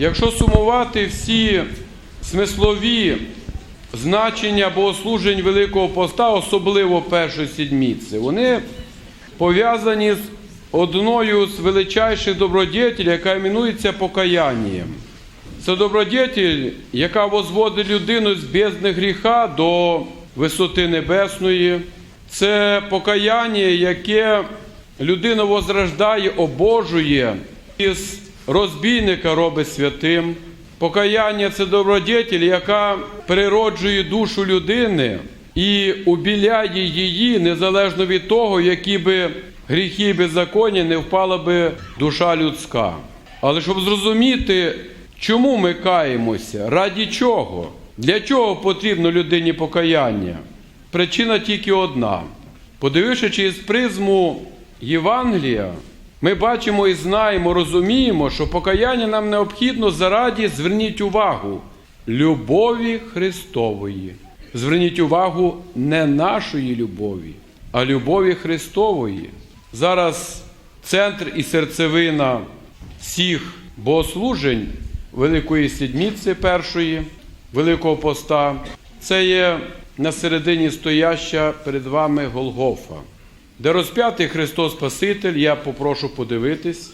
Якщо сумувати всі смислові значення богослужень Великого Поста, особливо першої сідміці, вони пов'язані з одною з величайших добродетель, яка іменується покаянням. Це добродетель, яка возводить людину з бездни гріха до висоти небесної. Це покаяння, яке людину возрождає, обожує, із розбійника робить святим. Покаяння це добродетель, яка природжує душу людини і убіляє її незалежно від того, які би гріхи і беззаконня не впала би душа людська. Але щоб зрозуміти, чому ми каємося, раді чого, для чого потрібно людині покаяння, причина тільки одна. Подививши через призму Євангелія, ми бачимо і знаємо, розуміємо, що покаяння нам необхідно зараді, зверніть увагу, любові Христової. Зверніть увагу не нашої любові, а любові Христової. Зараз центр і серцевина всіх богослужень Великої Сідміці першої, Великого Поста, це є на середині стояща перед вами Голгофа, де розп'ятий Христос Спаситель, я попрошу подивитись,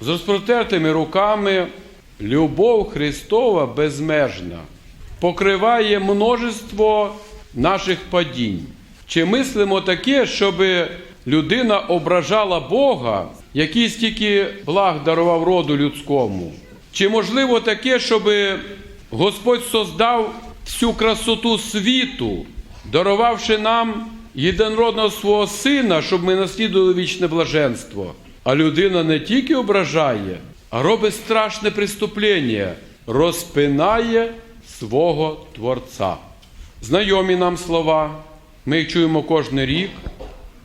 з розпротертими руками любов Христова безмежна покриває множество наших падінь. Чи мислимо таке, щоб людина ображала Бога, який стільки благ дарував роду людському? Чи можливо таке, щоб Господь создав всю красоту світу, дарувавши нам єдинородного свого сина, щоб ми наслідували вічне блаженство? А людина не тільки ображає, а робить страшне преступлення, розпинає свого Творця. Знайомі нам слова, ми їх чуємо кожен рік,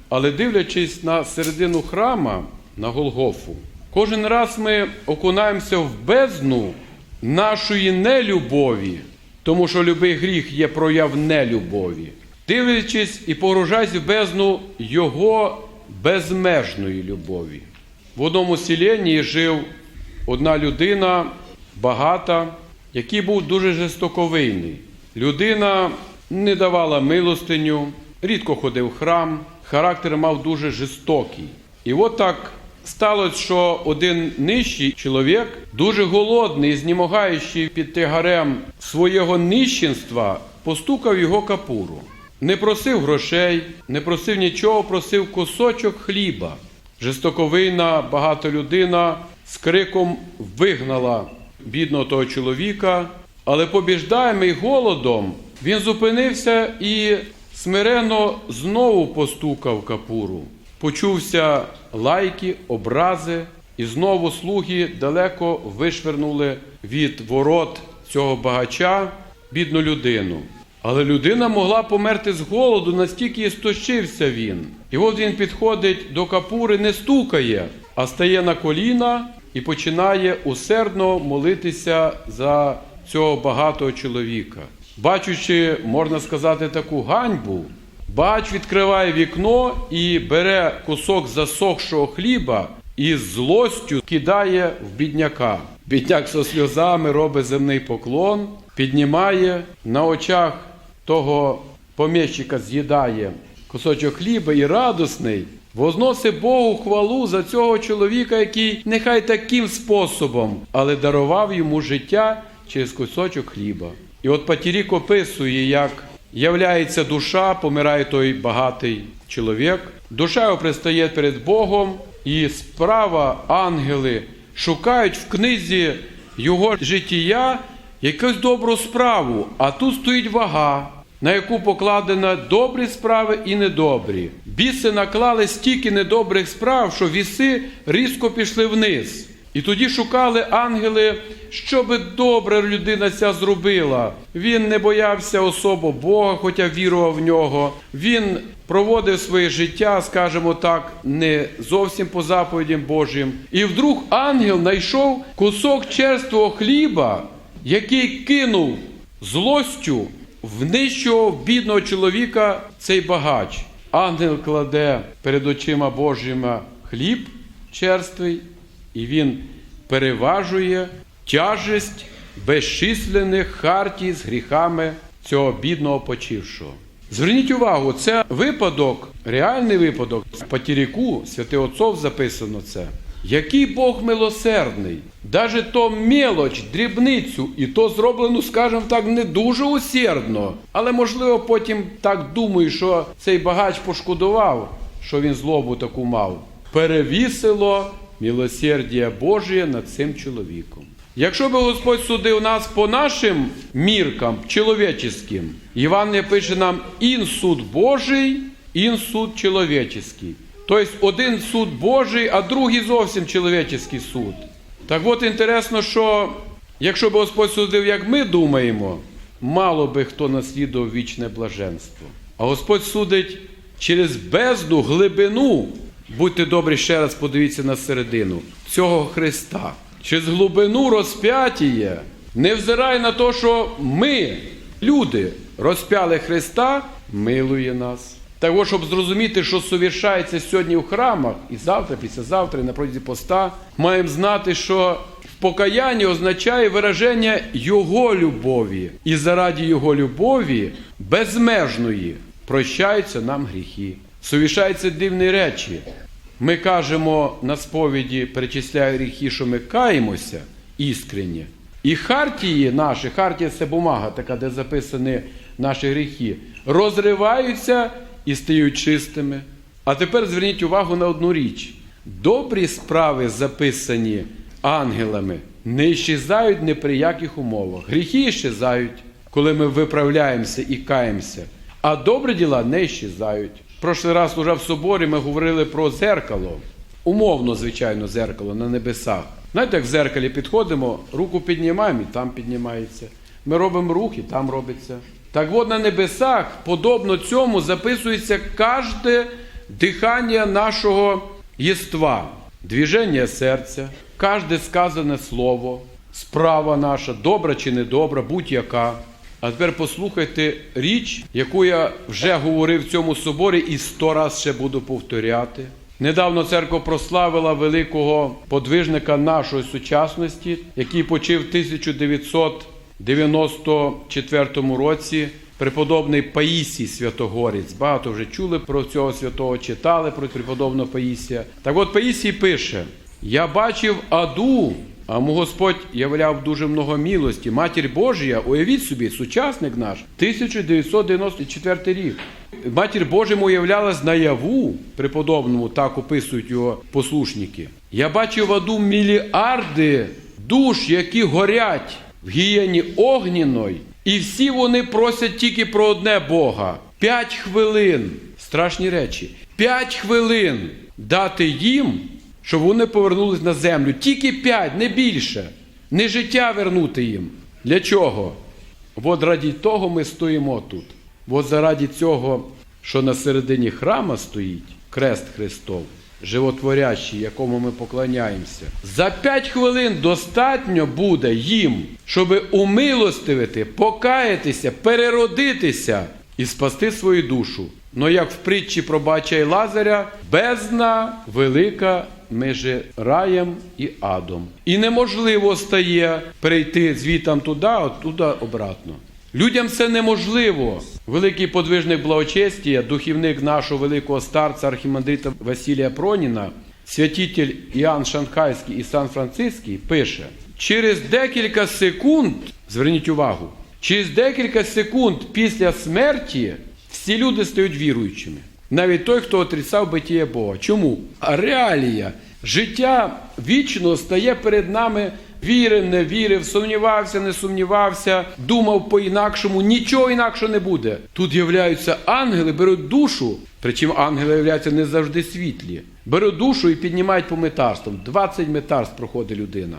але дивлячись на середину храма, на Голгофу, кожен раз ми окунаємося в бездну нашої нелюбові, тому що любий гріх є прояв нелюбові. Дивлячись і погружаясь в бездну Його безмежної любові. В одному селенні жив одна людина багата, який був дуже жестоковийний. Людина не давала милостиню, рідко ходив в храм, характер мав дуже жорстокий. І от так сталося, що один нижчий чоловік, дуже голодний, знімагаючи під тягарем свого нищенства, постукав його капуру. Не просив грошей, не просив нічого, просив кусочок хліба. Жестоковийна багата людина з криком вигнала бідного того чоловіка, але побіждаємий голодом, він зупинився і смиренно знову постукав капуру. Почувся лайки, образи, і знову слуги далеко вишвернули від ворот цього багача бідну людину. Але людина могла померти з голоду, настільки істощився він. І от він підходить до капури, не стукає, а стає на коліна і починає усердно молитися за цього багатого чоловіка. Бачучи, можна сказати, таку ганьбу, бач відкриває вікно і бере кусок засохшого хліба і з злостю кидає в бідняка. Бідняк со сльозами робить земний поклон, піднімає на очах того поміщика з'їдає кусочок хліба і радосний, возносить Богу хвалу за цього чоловіка, який нехай таким способом, але дарував йому життя через кусочок хліба. І от Патірік описує, як являється душа, помирає той багатий чоловік, душа його пристає перед Богом, і справа ангели шукають в книзі його життя якусь добру справу, а тут стоїть вага, на яку покладено добрі справи і недобрі. Біси наклали стільки недобрих справ, що віси різко пішли вниз. І тоді шукали ангели, що би добре людина ця зробила. Він не боявся особо Бога, хоча вірував в нього. Він проводив своє життя, скажімо так, не зовсім по заповідям Божим. І вдруг ангел знайшов кусок черствого хліба, який кинув злостю в нижчого бідного чоловіка цей багач. Ангел кладе перед очима Божими хліб черствий, і він переважує тяжесть безчисленних хартій з гріхами цього бідного почившого. Зверніть увагу, це випадок, реальний випадок. В Патіріку святий Отцов записано це. Який Бог милосердний, даже то мелоч, дрібницю, і то зроблено, скажімо так, не дуже усердно. Але можливо потім так думаю, що цей багач пошкодував, що він злобу таку мав. Перевісило милосердя Божє над цим чоловіком. Якщо би Господь судив нас по нашим міркам чоловіческим, Євангеліє пише нам ін суд Божий, ін суд чоловіческий. Тобто один суд Божий, а другий зовсім чоловіческий суд. Так от інтересно, що якщо б Господь судив, як ми думаємо, мало би хто наслідував вічне блаженство. А Господь судить через бездну, глибину, будьте добрі, ще раз подивіться на середину цього Христа. Через глибину розп'ятіє, не взирай на те, що ми, люди, розп'яли Христа, милує нас. От, щоб зрозуміти, що совершається сьогодні в храмах, і завтра, післязавтра, і на протязі поста, маємо знати, що покаяння означає вираження Його любові. І заради Його любові, безмежної, прощаються нам гріхи. Совішаються дивні речі. Ми кажемо на сповіді, перечисляю гріхи, що ми каємося іскренні. І хартії наші, хартія це бумага, така, де записані наші гріхи, розриваються і стають чистими. А тепер зверніть увагу на одну річ: добрі справи, записані ангелами, не щезають ні при яких умовах. Гріхи щезають, коли ми виправляємося і каємося, а добрі діла не щезають. Прошлий раз уже в соборі ми говорили про зеркало, умовно, звичайно, зеркало на небесах. Знаєте, як в зеркалі підходимо, руку піднімаємо і там піднімається. Ми робимо рух і там робиться. Так от на небесах, подобно цьому, записується кожне дихання нашого єства, движення серця, кожне сказане слово, справа наша, добра чи недобра, будь-яка. А тепер послухайте річ, яку я вже говорив в цьому соборі, і сто раз ще буду повторяти. Недавно церква прославила великого подвижника нашої сучасності, який почив 1900 94 році преподобний Паїсій Святогорець. Багато вже чули про цього святого, читали про преподобного Паїсія. Так от Паїсій пише: Я бачив аду, а му Господь являв дуже много милості. Матір Божія, уявіть собі, сучасник наш, 1994 рік. Матір Божому уявлялась наяву, преподобному так описують його послушники. Я бачив в аду мільярди душ, які горять в гієні огняної, і всі вони просять тільки про одне Бога. П'ять хвилин, страшні речі, п'ять хвилин дати їм щоб вони повернулись на землю. Тільки п'ять, не більше. Не життя вернути їм. Для чого? От раді того ми стоїмо тут. От заради цього, що на середині храма стоїть крест Христов, животворящий, якому ми поклоняємося. За п'ять хвилин достатньо буде їм, щоб умилостивити, покаятися, переродитися і спасти свою душу. Ну як в притчі про бача і Лазаря, бездна велика між раєм і адом. І неможливо стає перейти звітам туди, а туди обратно. Людям це неможливо. Великий подвижник благочестія, духівник нашого великого старця архімандрита Василія Проніна, святитель Іоанн Шанхайський і Сан Франциский пише: через декілька секунд, зверніть увагу, через декілька секунд після смерті всі люди стають віруючими. Навіть той, хто отрицав битіє Бога. Чому? А реалія життя вічно стає перед нами. Вірив, не вірив, сумнівався, не сумнівався, думав по-інакшому, нічого інакше не буде. Тут являються ангели, беруть душу, причому ангели являються не завжди світлі. Беруть душу і піднімають по метарствам. 20 метарств проходить людина.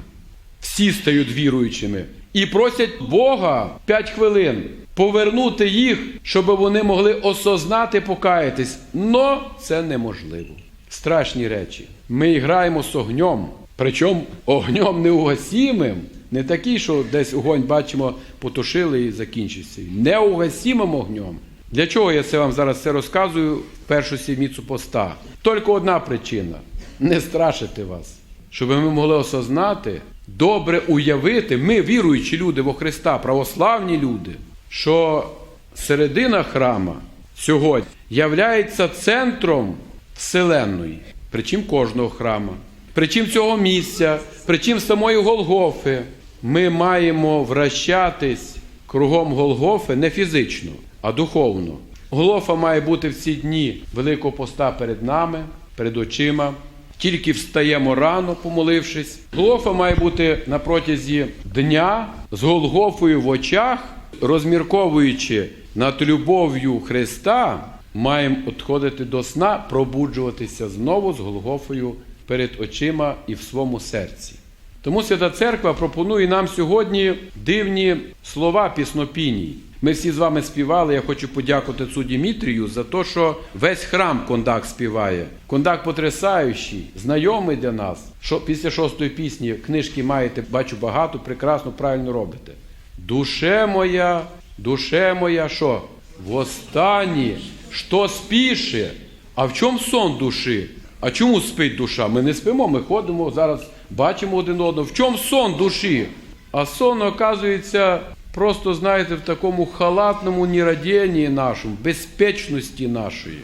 Всі стають віруючими і просять Бога 5 хвилин повернути їх, щоб вони могли осознати, покаятись. Но це неможливо. Страшні речі. Ми граємо з огнем, причому огнем неугасімим, не такий, що десь огонь бачимо, потушили і закінчився. Неугасімим огнем. Для чого я це вам зараз це розказую в першу сіміцю поста? Тільки одна причина не страшити вас, щоб ми могли осознати, добре уявити, ми, віруючі люди во Христа, православні люди, що середина храма сьогодні являється центром Вселенної, причим кожного храма, причим цього місця, причим самої Голгофи. Ми маємо вращатись кругом Голгофи не фізично, а духовно. Голгофа має бути в ці дні Великого поста перед нами, перед очима. Тільки встаємо рано, помолившись. Голгофа має бути на протязі дня з Голгофою в очах, розмірковуючи над любов'ю Христа, маємо відходити до сна, пробуджуватися знову з Голгофою перед очима і в своєму серці. Тому Свята Церква пропонує нам сьогодні дивні слова піснопіній. Ми всі з вами співали. Я хочу подякувати цю Дімітрію за те, що весь храм кондак співає. Кондак потрясаючий, знайомий для нас. Що після шостої пісні книжки маєте, бачу багато, прекрасно, правильно робите. Душе моя, душе моя, що? Востаннє, що спіше? А в чому сон душі? А чому спить душа? Ми не спимо, ми ходимо зараз, бачимо один одного. В чому сон душі? А сон, оказується, просто, знаєте, в такому халатному нерадінні нашому, безпечності нашої.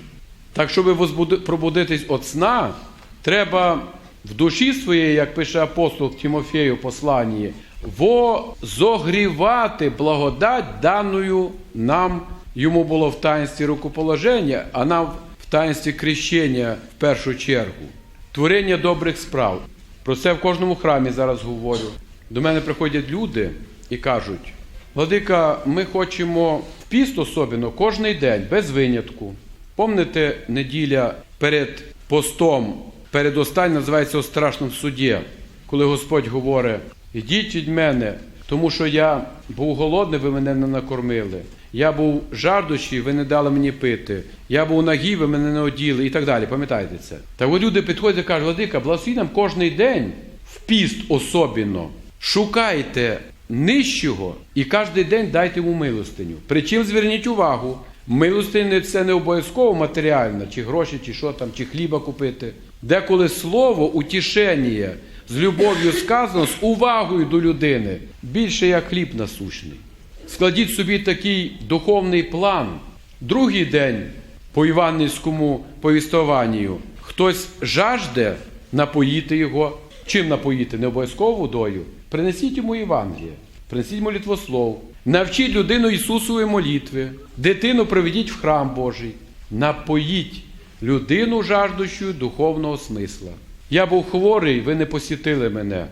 Так, щоб пробудитись від сна, треба в душі своєї, як пише апостол Тимофею посланні, возогрівати благодать даною нам йому було в таїнстві рукоположення, а нам таїнстві крещення в першу чергу. Творення добрих справ. Про це в кожному храмі зараз говорю. До мене приходять люди і кажуть: Владика, ми хочемо в піст особливо кожен день, без винятку. Помните, неділя перед постом, перед останнім називається у страшному суді, коли Господь говорить: ідіть від мене, тому що я був голодний, ви мене не накормили. Я був жардущий, ви не дали мені пити. Я був нагий, ви мене не оділи і так далі. Пам'ятаєте це? Так от люди підходять і кажуть, Владика, благослови нам кожен день в піст особливо. Шукайте нижчого і кожен день дайте йому милостиню. Причим зверніть увагу, милостиня це не обов'язково матеріальна, чи гроші, чи що там, чи хліба купити. Деколи слово утішення з любов'ю сказано, з увагою до людини, більше як хліб насущний. Складіть собі такий духовний план. Другий день по Іванівському повістуванню хтось жажде напоїти його. Чим напоїти? Не обов'язково водою. Принесіть йому Євангеліє, принесіть молитвослов, навчіть людину Ісусової молитви, дитину приведіть в храм Божий, напоїть людину жаждущою духовного смисла. Я був хворий, ви не посітили мене.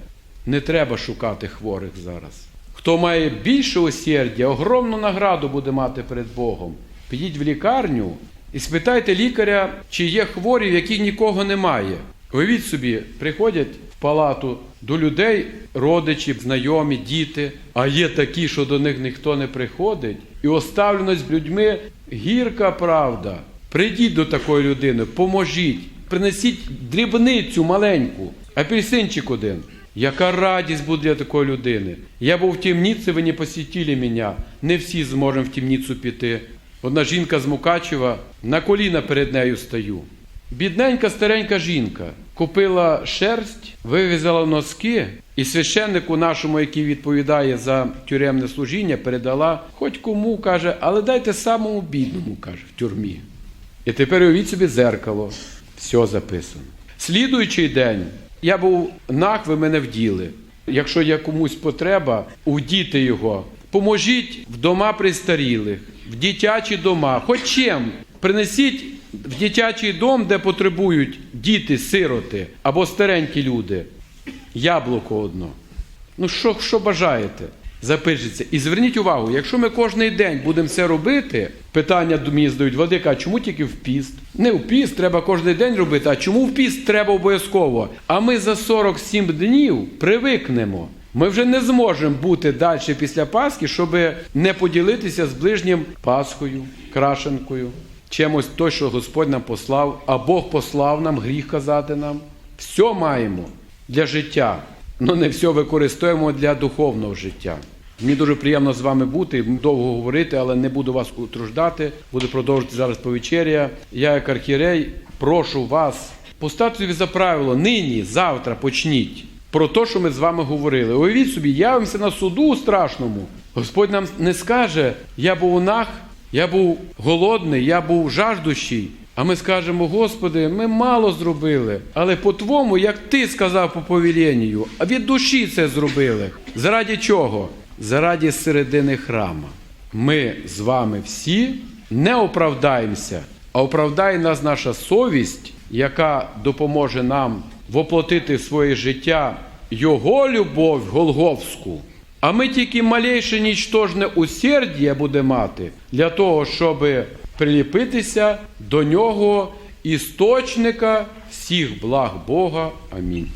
Не треба шукати хворих зараз. Хто має більше осердя, огромну награду буде мати перед Богом. Підіть в лікарню і спитайте лікаря, чи є хворі, в яких нікого немає. Уявіть собі, приходять в палату до людей, родичі, знайомі, діти, а є такі, що до них ніхто не приходить, і оставленість людьми гірка правда. Прийдіть до такої людини, поможіть, принесіть дрібницю маленьку, апельсинчик один. Яка радість буде для такої людини? Я був в темниці, ви не посітили мене. Не всі зможемо в темницю піти. Одна жінка з Мукачева, на коліна перед нею стою. Бідненька старенька жінка купила шерсть, вивізала носки, і священнику нашому, який відповідає за тюремне служіння, передала хоч кому, каже, але дайте самому бідному, каже, в тюрмі. І тепер уявіть собі зеркало, все записано. Слідуючий день я був наг, ви мене вділи. Якщо є комусь потреба, вдіти його. Поможіть в дома пристарілих, в дитячі дома. Хоч чим принесіть в дитячий дом, де потребують діти, сироти або старенькі люди. Яблуко одно. Ну, що, що бажаєте? Запишеться. І зверніть увагу, якщо ми кожен день будемо це робити, питання мені здають, Владика, а чому тільки в піст? Не в піст треба кожен день робити, а чому в піст треба обов'язково? А ми за 47 днів привикнемо. Ми вже не зможемо бути далі після Пасхи, щоб не поділитися з ближнім Пасхою, крашенкою, чимось той, що Господь нам послав, а Бог послав нам гріх казати нам. Все маємо для життя. Ну, не все використовуємо для духовного життя. Мені дуже приємно з вами бути, довго говорити, але не буду вас утруждати. Буду продовжувати зараз повечеря. Я, як архірей, прошу вас поставте собі за правило нині, завтра почніть про те, що ми з вами говорили. Уявіть собі, явимося на суду страшному. Господь нам не скаже, я був наг, я був голодний, я був жаждущий. А ми скажемо, Господи, ми мало зробили, але по-твому, як ти сказав по повіленню, а від душі це зробили. Заради чого? Заради середини храма. Ми з вами всі не оправдаємося, а оправдає нас наша совість, яка допоможе нам воплотити в своє життя Його любов Голговську. А ми тільки малейше нічтожне усердя буде мати для того, щоб приліпитися до нього істочника всіх благ Бога. Амінь.